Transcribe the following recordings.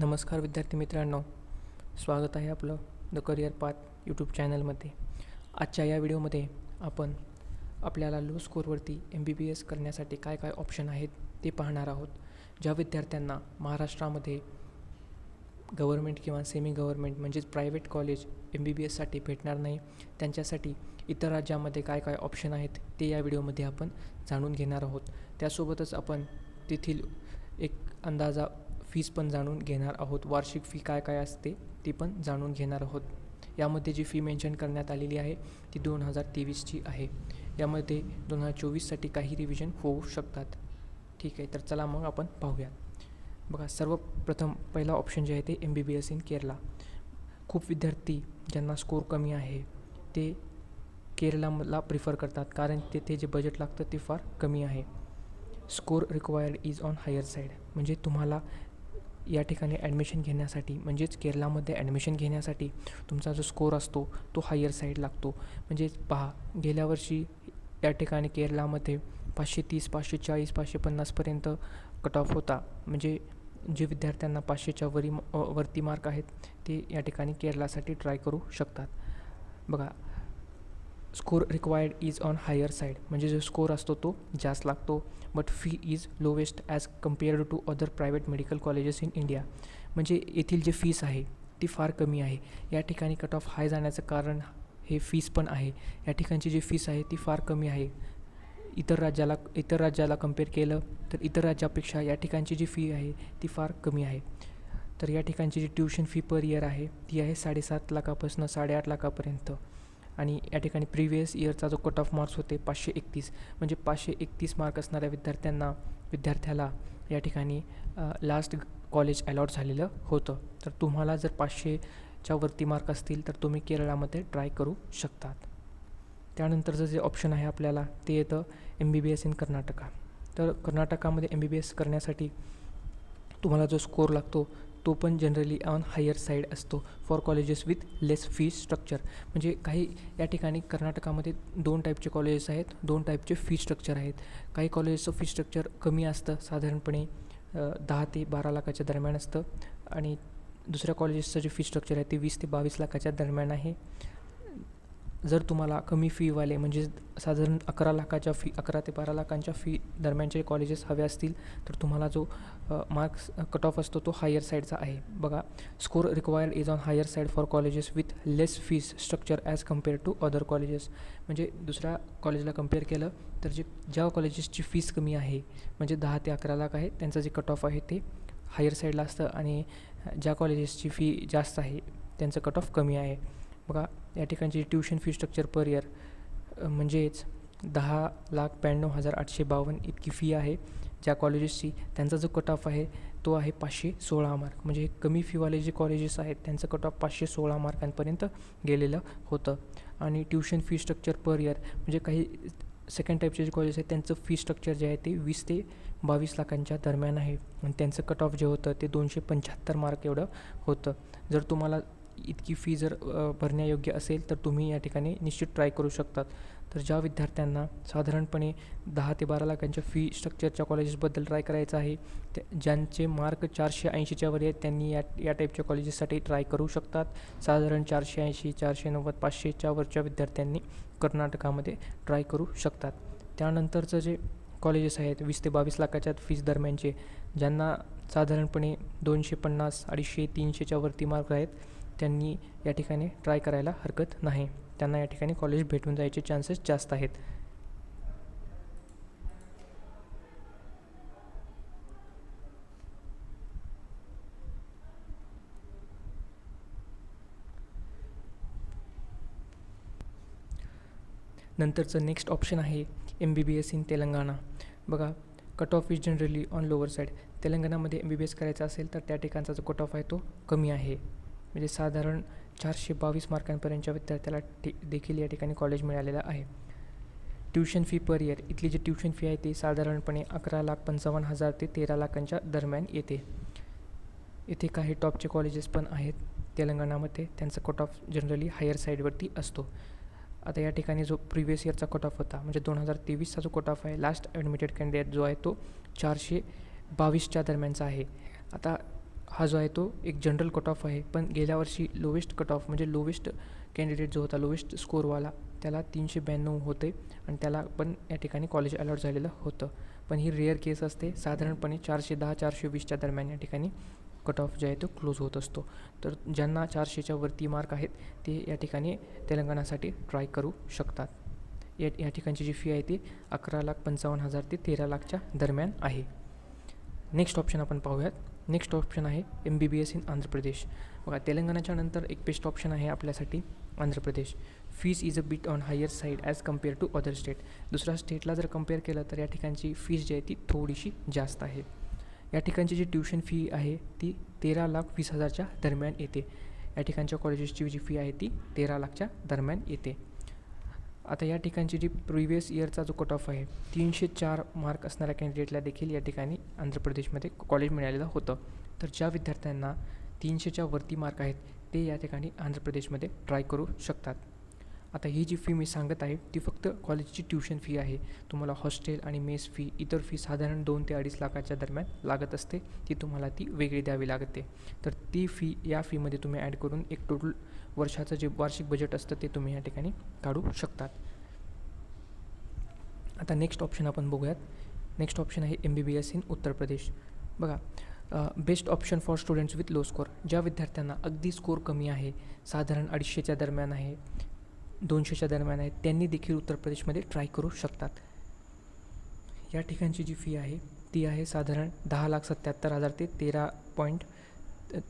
नमस्कार विद्यार्थी मित्रांनो. स्वागत आहे आपलं द करिअर पाथ यूट्यूब चॅनलमध्ये आजच्या या व्हिडिओमध्ये आपण आपल्याला लो स्कोरवरती एम बी बी एस करण्यासाठी काय काय ऑप्शन आहेत ते पाहणार आहोत. ज्या विद्यार्थ्यांना महाराष्ट्रामध्ये गव्हर्मेंट किंवा सेमी गव्हर्मेंट म्हणजेच private college M B B एससाठी भेटणार नाही त्यांच्यासाठी इतर राज्यामध्ये काय काय ऑप्शन आहेत ते या व्हिडिओमध्ये आपण जाणून घेणार आहोत. त्यासोबतच आपण तेथील एक अंदाजा फीस पण जाणून घेणार आहोत. वार्षिक फी काय काय असते ती पण जाणून घेणार आहोत. यामध्ये जी फी मेन्शन करण्यात आलेली आहे ती दोन हजार तेवीसची आहे. यामध्ये दोन हजार चोवीससाठी काही रिव्हिजन होऊ शकतात. ठीक आहे तर चला मग आपण पाहूया बघा सर्वप्रथम पहिला ऑप्शन जे आहे ते M B B S in Kerala खूप विद्यार्थी ज्यांना स्कोर कमी आहे ते केरलाला प्रिफर करतात. कारण तेथे जे बजेट लागतं ते फार कमी आहे. Score required is on higher side म्हणजे तुम्हाला या ठिकाणी ॲडमिशन घेण्यासाठी म्हणजेच केरळामध्ये ॲडमिशन घेण्यासाठी तुमचा जो स्कोर असतो तो हायर साईड लागतो. म्हणजेच पहा गेल्या वर्षी या ठिकाणी केरळामध्ये पाचशे तीस पाचशे चाळीस पाचशे पन्नासपर्यंत कट ऑफ होता. म्हणजे जे विद्यार्थ्यांना पाचशेच्या वरी वरती मार्क आहेत ते या ठिकाणी केरळासाठी ट्राय करू शकतात. बघा score required is on higher side म्हणजे जो स्कोर असतो तो जास्त लागतो but fee is lowest as compared to other private medical colleges in India म्हणजे येथील जे फीस आहे ती फार कमी आहे. या ठिकाणी कट ऑफ हाय जाण्याचं कारण हे फीस पण आहे. या ठिकाणची जी फीस आहे ती फार कमी आहे. इतर राज्याला इतर राज्याला कंपेअर केलं तर इतर राज्यापेक्षा या ठिकाणची जी फी आहे ती फार कमी आहे. तर या ठिकाणची जी ट्युशन फी पर इयर आहे ती आहे साडेसात लाखापासून साडेआठ लाखापर्यंत. आणि या ठिकाणी प्रिवियस इयरचा जो कट ऑफ मार्क्स होते पाचशे एकतीस म्हणजे पाचशे एकतीस मार्क असणाऱ्या विद्यार्थ्यांना विद्यार्थ्याला या ठिकाणी लास्ट कॉलेज अलॉट झालेलं होतं. तर तुम्हाला जर पाचशेच्या वरती मार्क असतील तर तुम्ही केरळामध्ये ट्राय करू शकतात. त्यानंतरचं जे ऑप्शन आहे आपल्याला ते येतं M B B S in Karnataka. तर कर्नाटकामध्ये एम बी बी एस करण्यासाठी तुम्हाला जो स्कोर लागतो तो पण जनरली ऑन हायर साईड असतो. For colleges with less fee structure म्हणजे काही या ठिकाणी कर्नाटकामध्ये दोन टाईपचे कॉलेजेस आहेत दोन टाईपचे फी स्ट्रक्चर आहेत. काही कॉलेजेसचं फी स्ट्रक्चर कमी असतं साधारणपणे दहा ते बारा लाखाच्या दरम्यान असतं. आणि दुसऱ्या कॉलेजेसचं जे फी स्ट्रक्चर आहे ते वीस ते बावीस लाखाच्या दरम्यान आहे. जर तुम्हाला कमी फीवाले म्हणजे साधारण अकरा लाखाच्या फी अकरा ते बारा लाखांच्या फी दरम्यानचे कॉलेजेस हवे असतील तर तुम्हाला जो मार्क्स कट ऑफ असतो तो हायर साईडचा आहे. बघा score required is on higher side for colleges with less fees structure as compare to other colleges म्हणजे दुसऱ्या कॉलेजला कंपेअर केलं तर जे ज्या कॉलेजेसची फीस कमी आहे म्हणजे दहा ते अकरा लाख आहे त्यांचं जे कट ऑफ आहे ते हायर साईडला असतं आणि ज्या कॉलेजेसची फी जास्त आहे त्यांचं कट ऑफ कमी आहे. बघा या ठिकाणची tuition fee structure per year म्हणजेच दहा लाख ब्याण्णव हजार आठशे बावन्न इतकी फी आहे. ज्या कॉलेजेसची त्यांचा जो कट ऑफ आहे तो आहे पाचशे सोळा मार्क म्हणजे कमी फीवाले जे कॉलेजेस आहेत त्यांचं कट ऑफ पाचशे सोळा मार्कांपर्यंत गेलेलं होतं. आणि tuition fee structure per year म्हणजे काही सेकंड टाईपचे जे कॉलेजेस आहेत त्यांचं फी स्ट्रक्चर जे आहे ते वीस ते बावीस लाखांच्या दरम्यान आहे. आणि त्यांचं कट ऑफ जे होतं ते दोनशे पंच्याहत्तर मार्क एवढं होतं. जर तुम्हाला इतकी फी जर भरण्यायोग्य असेल तर तुम्ही या ठिकाणी निश्चित ट्राय करू शकतात. तर ज्या विद्यार्थ्यांना साधारणपणे दहा ते बारा लाखांच्या फी स्ट्रक्चरच्या कॉलेजेसबद्दल ट्राय करायचं आहे त्या ज्यांचे मार्क चारशे ऐंशीच्या वर आहेत त्यांनी या या टाईपच्या कॉलेजेससाठी ट्राय करू शकतात. साधारण चारशे ऐंशी चारशे नव्वद पाचशेच्या वरच्या विद्यार्थ्यांनी कर्नाटकामध्ये ट्राय करू शकतात. त्यानंतरचं जे कॉलेजेस आहेत वीस ते बावीस लाखाच्या फीज दरम्यानचे ज्यांना साधारणपणे दोनशे पन्नास अडीचशे तीनशेच्या वरती मार्क आहेत त्यांनी या ठिकाणी ट्राय करायला हरकत नाही. त्यांना या ठिकाणी कॉलेज भेटून जायचे चान्सेस जास्त आहेत. नंतरचं नेक्स्ट ऑप्शन आहे M B B S in Telangana. बघा cut off is generally on lower side तेलंगणामध्ये एम बी बी एस करायचा असेल तर त्या ठिकाणचा जो कट ऑफ आहे तो कमी आहे. म्हणजे साधारण चारशे बावीस मार्कांपर्यंतच्या विद्यार्थ्याला टे देखील या ठिकाणी कॉलेज मिळालेलं आहे. ट्युशन फी पर इयर इथली जी ट्युशन फी आहे ती साधारणपणे अकरा लाख पंचावन्न हजार ते तेरा लाखांच्या दरम्यान येते. इथे काही टॉपचे कॉलेजेस पण आहेत तेलंगणामध्ये त्यांचा कट ऑफ जनरली हायर साईडवरती असतो. आता या ठिकाणी जो प्रिवियस इयरचा कट ऑफ होता म्हणजे दोन हजार तेवीसचा जो कट ऑफ आहे लास्ट ॲडमिटेड कॅन्डिडेट जो आहे तो चारशे बावीसच्या दरम्यानचा आहे. आता हा जो आहे तो एक जनरल कट ऑफ आहे. पण गेल्या वर्षी लोवेस्ट कट ऑफ म्हणजे लोवेस्ट कॅन्डिडेट जो होता लोवेस्ट स्कोरवाला त्याला तीनशे ब्याण्णव होते आणि त्याला पण या ठिकाणी कॉलेज अलॉट झालेलं होतं. पण ही रेअर केस असते. साधारणपणे चारशे दहा चारशे वीसच्या दरम्यान या ठिकाणी कट ऑफ जे आहे तो क्लोज होत असतो. तर ज्यांना चारशेच्या वरती मार्क आहेत ते या ठिकाणी तेलंगणासाठी ट्राय करू शकतात. या या ठिकाणची जी फी आहे ती अकरा लाख पंचावन्न हजार ते तेरा लाखच्या दरम्यान आहे. नेक्स्ट ऑप्शन आपण पाहूयात. नेक्स्ट ऑप्शन आहे M B B S in Andhra Pradesh. बघा तेलंगणाच्या नंतर एक बेस्ट ऑप्शन आहे आपल्यासाठी Andhra Pradesh. Fees is a bit on higher side as compare to other state दुसऱ्या स्टेटला जर कंपेअर केलं तर या ठिकाणची फीज जी आहे ती थोडीशी जास्त आहे. या ठिकाणची जी ट्युशन फी आहे ती तेरा लाख वीस हजारच्या दरम्यान येते. या ठिकाणच्या कॉलेजेसची जी फी आहे ती तेरा लाखच्या दरम्यान येते. आता या ठिकाणची जी प्रिवियस इयरचा जो कट ऑफ आहे तीनशे चार मार्क असणाऱ्या कॅन्डिडेटला देखील या ठिकाणी आंध्र प्रदेशमध्ये कॉलेज मिळालेलं होतं. तर ज्या विद्यार्थ्यांना तीनशेच्या वरती मार्क आहेत ते या ठिकाणी आंध्र प्रदेशमध्ये ट्राय करू शकतात. आता ही जी फी मी सांगत आहे ती फक्त कॉलेजची ट्युशन फी आहे. तुम्हाला हॉस्टेल आणि मेस फी इतर फी साधारण दोन ते अडीच लाखाच्या दरम्यान लागत असते. ती तुम्हाला ती वेगळी द्यावी लागते. तर ती फी या फीमध्ये तुम्ही ॲड करून एक टोटल वर्षाचं जे वार्षिक बजेट असतं ते तुम्ही या ठिकाणी काढू शकतात. आता नेक्स्ट ऑप्शन आपण बघूयात. नेक्स्ट ऑप्शन आहे M B B S in Uttar Pradesh बघा best option for students with low score ज्या विद्यार्थ्यांना अगदी स्कोर कमी आहे साधारण अडीचशेच्या दरम्यान आहे दोनशेच्या दरम्यान आहेत. त्यांनी देखील उत्तर प्रदेशमध्ये ट्राय करू शकतात. या ठिकाणची जी फी आहे ती आहे साधारण दहा लाख सत्याहत्तर हजार ते तेरा पॉईंट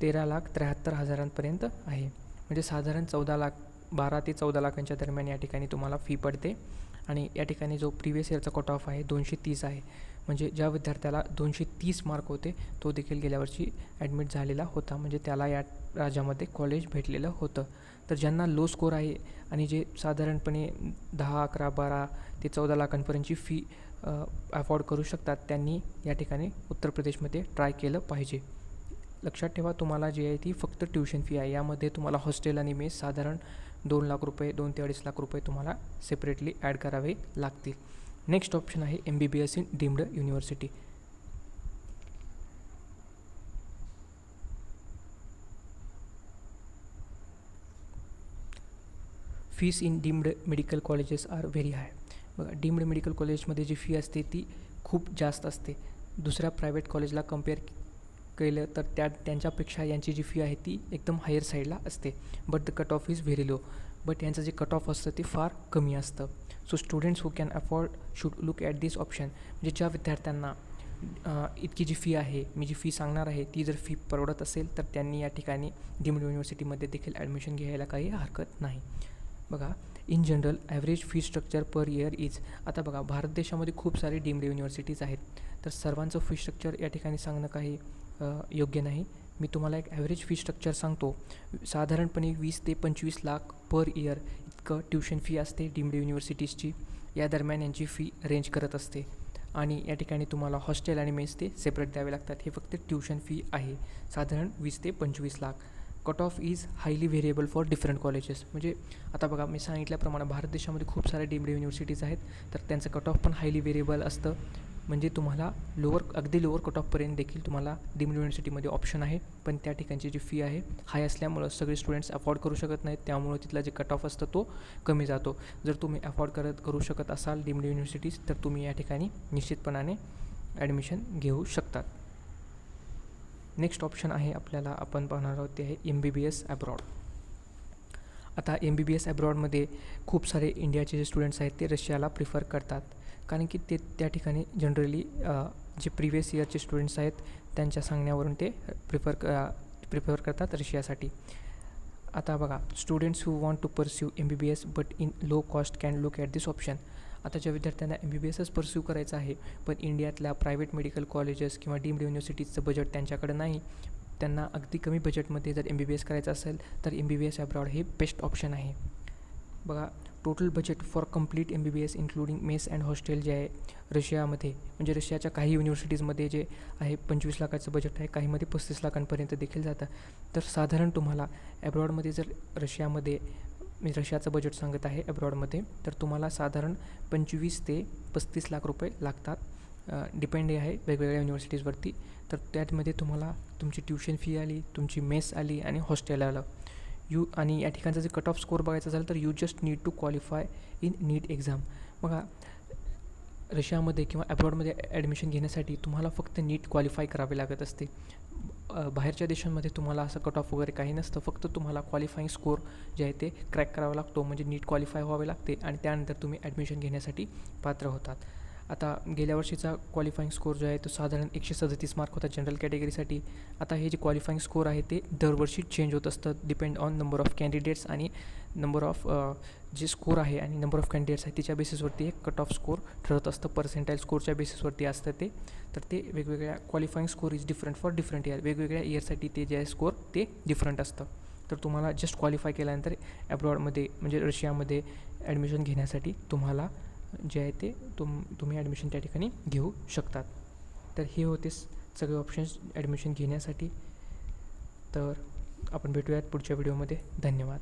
तेरा लाख त्र्याहत्तर हजारांपर्यंत आहे. म्हणजे साधारण चौदा लाख बारा ते चौदा लाखांच्या दरम्यान या ठिकाणी तुम्हाला फी पडते. आणि या ठिकाणी जो प्रिवियस इयरचा कट ऑफ आहे दोनशे तीस आहे. म्हणजे ज्या विद्यार्थ्याला दोनशे तीस मार्क होते तो देखील गेल्या वर्षी ॲडमिट झालेला होता. म्हणजे त्याला या राज्यामध्ये कॉलेज भेटलेलं होतं. तर ज्यांना लो स्कोर आहे आणि जे साधारणपणे दहा अकरा बारा ते चौदा लाखांपर्यंतची फी अफोर्ड करू शकतात त्यांनी या ठिकाणी उत्तर प्रदेशमध्ये ट्राय केलं पाहिजे. लक्षात ठेवा तुम्हाला जी आहे ती फक्त ट्युशन फी आहे. यामध्ये तुम्हाला हॉस्टेल आणि मेस साधारण दोन लाख रुपये दोन ते अडीच लाख रुपये तुम्हाला सेपरेटली ॲड करावे लागतील. नेक्स्ट ऑप्शन आहे M B B S in deemed university fees in deemed medical colleges are very high बघा डीम्ड मेडिकल कॉलेजमध्ये जी फी असते ती खूप जास्त असते. दुसऱ्या प्रायव्हेट कॉलेजला कंपेअर केलं तर त्या त्यांच्यापेक्षा यांची जी फी आहे ती एकदम हायर साईडला असते. But the cut off is very low but यांचं जे कट ऑफ असतं ते फार कमी असतं. So students who can afford should look at this option म्हणजे ज्या विद्यार्थ्यांना इतकी जी फी आहे मी जी फी सांगणार आहे ती जर फी परवडत असेल तर त्यांनी या ठिकाणी डिम्ड युनिव्हर्सिटीमध्ये देखील ॲडमिशन घ्यायला काही हरकत नाही. बघा in general average fee structure per year is आता बघा भारत देशामध्ये खूप सारे डीम्ड युनिव्हर्सिटीज आहेत. तर सर्वांचं फी स्ट्रक्चर या ठिकाणी सांगणं काही योग्य नाही. मी तुम्हाला एक ॲव्हरेज फी स्ट्रक्चर सांगतो. साधारणपणे वीस ते पंचवीस लाख पर इयर इतकं ट्युशन फी असते डीम्ड युनिव्हर्सिटीजची या दरम्यान यांची फी रेंज करत असते. आणि या ठिकाणी तुम्हाला हॉस्टेल आणि मेस ते सेपरेट द्यावे लागतात. हे फक्त ट्युशन फी आहे. साधारण वीस ते पंचवीस lakh. Cut off is highly variable for different colleges म्हणजे आता बघा मी सांगितल्याप्रमाणे भारत देशामध्ये खूप साऱ्या डीम्ड युनिव्हर्सिटीज आहेत तर त्यांचं कट ऑफ पण हायली व्हेरिएबल असतं. म्हणजे तुम्हाला लोअर अगदी लोअर कट ऑफपर्यंत देखील तुम्हाला डीम्ड युनिव्हर्सिटीमध्ये ऑप्शन आहे. पण त्या ठिकाणची जी फी आहे हाय असल्यामुळं सगळे स्टुडंट्स अफोर्ड करू शकत नाहीत. त्यामुळं तिथला जे कट ऑफ असतं तो कमी जातो. जर तुम्ही अफोर्ड करत करू शकत असाल डीम्ड युनिव्हर्सिटीज तर तुम्ही या ठिकाणी निश्चितपणाने ॲडमिशन घेऊ शकतात. नेक्स्ट ऑप्शन आहे आपल्याला आपण पाहणार आहोत ते आहे M B B S abroad आता एम बी बी एस ॲब्रॉडमध्ये खूप सारे इंडियाचे जे स्टुडंट्स आहेत ते रशियाला प्रिफर करतात. कारण की ते त्या ठिकाणी जनरली जे प्रिवियस इयरचे स्टुडंट्स आहेत त्यांच्या सांगण्यावरून ते प्रिफर क प्रिफर करतात रशियासाठी. आता बघा students who want to pursue M B B S but in low cost can look at this option आता ज्या विद्यार्थ्यांना M B B S pursue करायचं आहे पण इंडियातल्या प्रायव्हेट मेडिकल कॉलेजेस किंवा डीम्ड युनिव्हर्सिटीजचं बजेट त्यांच्याकडे नाही त्यांना अगदी कमी बजेटमध्ये जर एम बी बी एस करायचं असेल तर M B B S abroad हे बेस्ट ऑप्शन आहे. बघा total budget for complete M B B S including mess and hostel जे आहे रशियामध्ये. म्हणजे रशियाच्या काही युनिव्हर्सिटीजमध्ये जे आहे पंचवीस लाखाचं बजेट आहे काहीमध्ये पस्तीस लाखांपर्यंत देखील जातं. तर साधारण तुम्हाला ॲब्रॉडमध्ये जर रशियामध्ये मी रशियाचं बजेट सांगत आहे अब्रॉडमध्ये तर तुम्हाला साधारण पंचवीस ते पस्तीस लाख रुपये लागतात. डिपेंड आहे वेगवेगळ्या युनिव्हर्सिटीजवरती तर त्यामध्ये तुम्हाला तुमची ट्युशन फी आली तुमची मेस आली आणि हॉस्टेल आलं. यू आणि या ठिकाणचा जर कट ऑफ स्कोअर बघायचा झालं तर you just need to qualify in NEET exam बघा रशियामध्ये किंवा ॲब्रॉडमध्ये ॲडमिशन घेण्यासाठी तुम्हाला फक्त नीट क्वालिफाय करावे लागत असते. बाहेरच्या देशांमध्ये तुम्हाला असं कट ऑफ वगैरे काही नसतं. फक्त तुम्हाला क्वालिफाईंग स्कोअर जे आहे ते क्रॅक करावा लागतो. म्हणजे नीट क्वालिफाय व्हावे लागते आणि त्यानंतर तुम्ही ॲडमिशन घेण्यासाठी पात्र होतात. आता गेल्या वर्षीचा क्वालिफाईंग स्कोर जो आहे तो साधारण एकशे सदतीस मार्क होता जनरल कॅटेगरीसाठी आता हे जे क्वालिफाईंग स्कोर आहे ते दरवर्षी चेंज होत असतं depend on number of candidates आणि नंबर ऑफ जे स्कोर आहे आणि नंबर ऑफ कॅन्डिडेट्स आहे त्याच्या बेसिसवरती एक कट ऑफ स्कोर ठरत असतं. पर्सेंटाईल स्कोअरच्या बेसिसवरती असतं ते. तर ते वेगवेगळ्या qualifying score is different for different year वेगवेगळ्या इयरसाठी ते जे आहे स्कोअर ते डिफरंट असतं. तर तुम्हाला जस्ट क्वालिफाय केल्यानंतर ॲब्रॉडमध्ये म्हणजे रशियामध्ये ॲडमिशन घेण्यासाठी तुम्हाला जे आहे ते तुम तुम्ही ॲडमिशन त्या ठिकाणी घेऊ शकतात. तर हे होते सगळे ऑप्शन्स ॲडमिशन घेण्यासाठी. तर आपण भेटूयात पुढच्या व्हिडिओमध्ये धन्यवाद.